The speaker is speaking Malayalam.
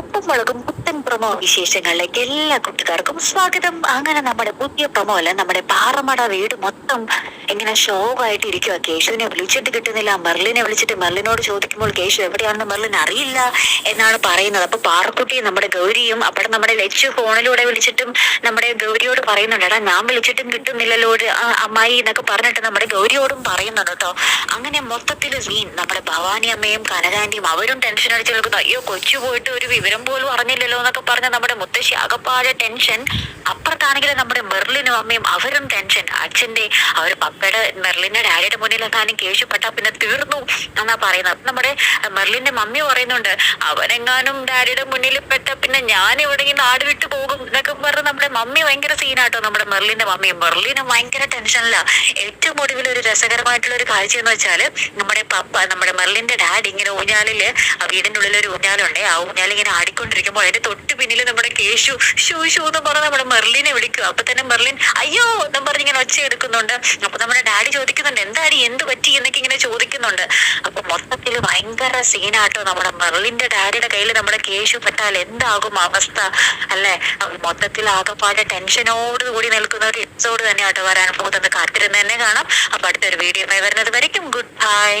ഒപ്പം മുളകും പുത്തൻ പ്രമോ വിശേഷങ്ങളിലേക്ക് എല്ലാ കുട്ടികാർക്കും സ്വാഗതം. അങ്ങനെ നമ്മുടെ പുതിയ പ്രമോ അല്ല നമ്മുടെ പാറമട വീട് മൊത്തം എങ്ങനെ ഷോ ആയിട്ട് ഇരിക്കുക കേശുവിനെ വിളിച്ചിട്ട് കിട്ടുന്നില്ല. മെർലിനെ വിളിച്ചിട്ട് മെർലിനോട് ചോദിക്കുമ്പോൾ കേശു എവിടെയാണെന്ന് മെർലിൻ അറിയില്ല എന്നാണ് പറയുന്നത്. അപ്പൊ പാറക്കുട്ടിയും നമ്മുടെ ഗൗരിയും അവിടെ നമ്മുടെ ലച്ചു ഫോണിലൂടെ വിളിച്ചിട്ടും നമ്മുടെ ഗൗരിയോട് പറയുന്നുണ്ട്. എടാ ഞാൻ വിളിച്ചിട്ടും കിട്ടുന്നില്ലല്ലോ അമ്മായി എന്നൊക്കെ പറഞ്ഞിട്ട് നമ്മുടെ ഗൗരിയോടും പറയുന്നുണ്ട് കേട്ടോ. അങ്ങനെ മൊത്തത്തിൽ സീൻ നമ്മുടെ ഭവാനി അമ്മയും കനകാന്റിയും അവരും ടെൻഷൻ അടിച്ചു നിൽക്കുന്നു. അയ്യോ കൊച്ചു പോയിട്ട് ഒരു വിവരം പോലും അറിഞ്ഞില്ലല്ലോ എന്നൊക്കെ പറഞ്ഞ നമ്മുടെ മുത്തശ്ശി ആകപ്പാടെ ടെൻഷൻ അപ്പുറത്താണെങ്കിൽ നമ്മുടെ മെർലിനും അമ്മയും അവരും ടെൻഷൻ അച്ഛന്റെ അവർ പപ്പയുടെ മെർലിന്റെ ഡാഡിയുടെ മുന്നിൽ എന്തായാലും കേശുപ്പെട്ട പിന്നെ തീർന്നു എന്നാ പറയുന്നത്. നമ്മുടെ മെർലിന്റെ മമ്മി പറയുന്നുണ്ട് അവനെങ്ങാനും ഡാഡിയുടെ മുന്നിൽ പെട്ട പിന്നെ ഞാൻ ഇവിടെ ഈ നാട് വിട്ടു പോകും എന്നൊക്കെ പറഞ്ഞ് നമ്മുടെ മമ്മി ഭയങ്കര സീനാട്ടോ നമ്മുടെ മെർലിന്റെ മമ്മി. മെർലിനും ഭയങ്കര ടെൻഷനില്ല ഏറ്റവും ഒടുവിൽ ഒരു രസകരമായിട്ടുള്ള ഒരു കാഴ്ച എന്ന് വെച്ചാൽ നമ്മുടെ പപ്പ നമ്മുടെ മെർലിന്റെ ഡാഡി ഇങ്ങനെ ഊഞ്ഞാലിൽ വീടിന്റെ ഉള്ളിൽ ഒരു ഊഞ്ഞാലുണ്ട്. ആ ഊഞ്ഞാൽ ഇങ്ങനെ ആടിക്കൊണ്ടിരിക്കുമ്പോൾ അതിന്റെ തൊട്ട് പിന്നിൽ നമ്മുടെ കേശു ഷൂ ഷൂ എന്ന് പറഞ്ഞ് നമ്മുടെ മെർലിനെ വിളിക്കും. അപ്പൊ തന്നെ മെർലിൻ അയ്യോ എന്നും പറഞ്ഞ് ഇങ്ങനെ ഒച്ച എടുക്കുന്നുണ്ട്. അപ്പൊ നമ്മുടെ ഡാഡി ചോദിക്കുന്നുണ്ട് എന്താടി എന്ത് പറ്റി? എന്നൊക്കെ ഇങ്ങനെ ചോദിക്കുന്നുണ്ട്. അപ്പൊ മൊത്തത്തിൽ ഭയങ്കര സീനാട്ടോ നമ്മുടെ മെർലിന്റെ ഡാഡിയുടെ കയ്യിൽ നമ്മുടെ കേശു പെട്ടാൽ എന്താകും അവസ്ഥ അല്ലെ? മൊത്തത്തിൽ ആകെപ്പാടെ ടെൻഷനോട് കൂടി നിൽക്കുന്ന ഒരു എപ്പിസോഡ് തന്നെയാട്ടോ വരാൻ പോകുന്നത്. കാത്തിരുന്ന് തന്നെ കാണാം. അപ്പൊ അടുത്തൊരു വീഡിയോ വരുന്നത് വരയ്ക്കും. Good bye